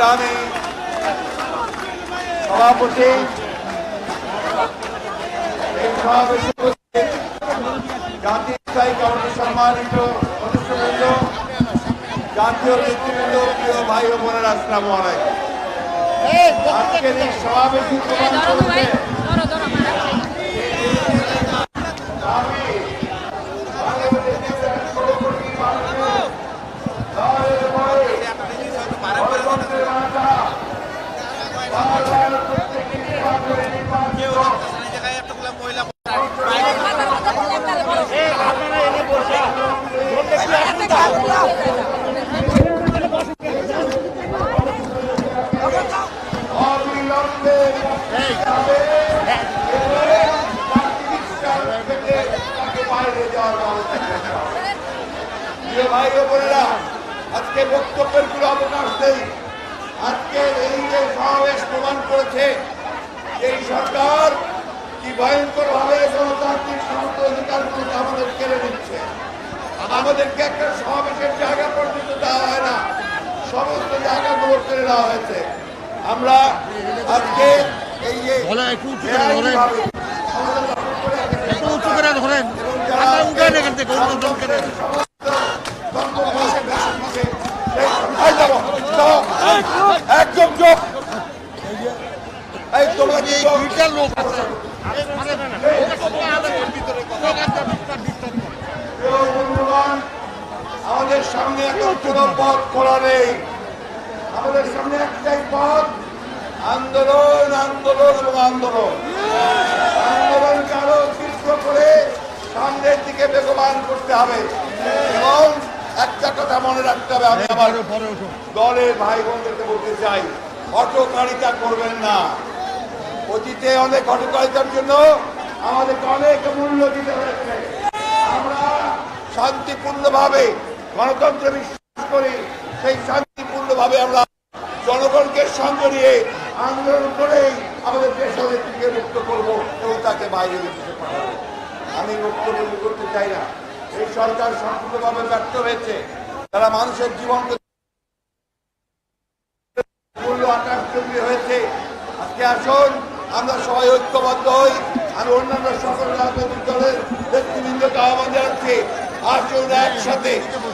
সংগ্রামী সভাপতি এই সমাবেশে জাতীয় স্থায়ী কমিটির সম্মানিত সদস্যবৃন্দ জাতীয় নেতৃবৃন্দ প্রিয় ভাই ও বোনেরা আসসালামু আলাইকুম আজকের এই সমাবেশে প্রমাণ করেছে আমি ভাই বোনেরা আজকে বক্তব্যের কোনো অবকাশ নেই আজকে এই যে সমাবেশ প্রমাণ করেছে এই সরকার কি ভয়ঙ্কর ভাবে গণতান্ত্রিক সমস্ত অধিকারগুলোকে আমাদের কেড়ে নিচ্ছে আমাদেরকে একটা সমাবেশের জায়গা পর্যন্ত দেওয়া হয় না সমস্ত জায়গাগুলো কেড়ে নেওয়া হয়েছে আমরা আজকে ধরে, একটু উঁচু করে ধরেন। করে রেখেছে একটু উঁচু করে ধরেন উঠেন এখান থেকে। একদম চোখ এই তোমরা কি দুইটা লোক আছে আমাদের সামনে কোনো পথ খোলা নেই আমাদের সামনে একটাই পথ আন্দোলন আন্দোলন এবং আন্দোলন। আন্দোলনকে আরও তীব্র করে সামনের দিকে বেগবান করতে হবে এবং একটা কথা মনে রাখতে হবে আমি আমার দলের ভাই বোনদেরকে বলতে চাই হটকারিতা করবেন না। অতীতে অনেক হটকারিতার জন্য আমাদেরকে অনেক মূল্য দিতে হয়েছে। আমরা শান্তিপূর্ণভাবে গণতন্ত্রে বিশ্বাস করি সেই শান্তিপূর্ণভাবে আমরা জনগণকে সঙ্গে নিয়ে আন্দোলন করেই আমাদের দেশের নেত্রীকে মুক্ত করব এবং তাকে বাইরে দিতে পারব। আমি বক্তব্য করতে চাই না। এই সরকার সম্পূর্ণভাবে ব্যর্থ হয়েছে। তারা মানুষের জীবনকে হয়েছে। আসুন, আমরা সবাই ঐক্যবদ্ধ হই। আমি অন্যান্য সকল রাজনৈতিক দলের নেতৃবৃন্দকে আহ্বান জানাচ্ছি, আসুন একসাথে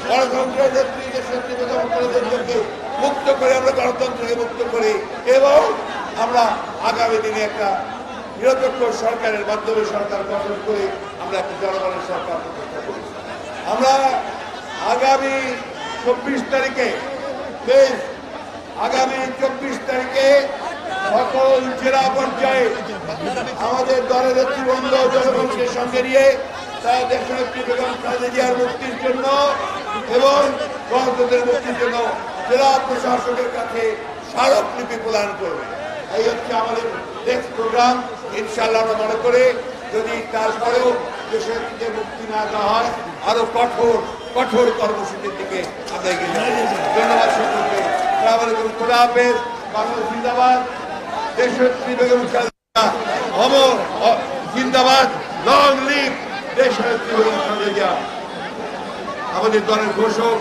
গণতন্ত্রের নেত্রী দেশের নেতৃত্বকে মুক্ত করে আমরা গণতন্ত্রকে মুক্ত করি এবং আমরা আগামী দিনে একটা নিরপেক্ষ সরকারের মাধ্যমে সরকার গঠন করে আমরা একটা জনগণের সরকার আমরা আগামী চব্বিশ তারিখে, বেশ, আগামী চব্বিশ তারিখে সকল জেলা পর্যায়ে আমাদের দলের নেতৃবৃন্দ জনগণকে সঙ্গে নিয়ে তারা দেশনেত্রী বেগম খালেদা জিয়ার মুক্তির জন্য এবং গণতন্ত্রের মুক্তির জন্য জেলা প্রশাসকের কাছে স্মারকলিপি প্রদান করবে। এই হচ্ছে আমাদের নেক্সট প্রোগ্রাম ইনশাল্লাহ আমরা মনে করে যদি তারপরেও দেশের দিকে মুক্তি না দেওয়া হয়, আরও কঠোর কঠোর কর্মসূচির দিকে আমরা এগিয়ে যাব। ধন্যবাদ সকলকে। সালাম আলাইকুম। খুদা হাফেজ। বাংলাদেশ জিন্দাবাদ। দেশনেত্রী বেগম জিন্দাবাদ। লং লিভ দেশনেত্রী বেগম আমাদের দলের ঘোষক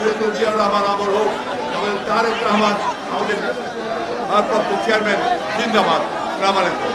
হোক জিয়াউর রহমান আমর হোক আমাদের তারেক রহমান, আমাদের ভারপ্রাপ্ত চেয়ারম্যান জিন্দাবাদ। আলাইকুম।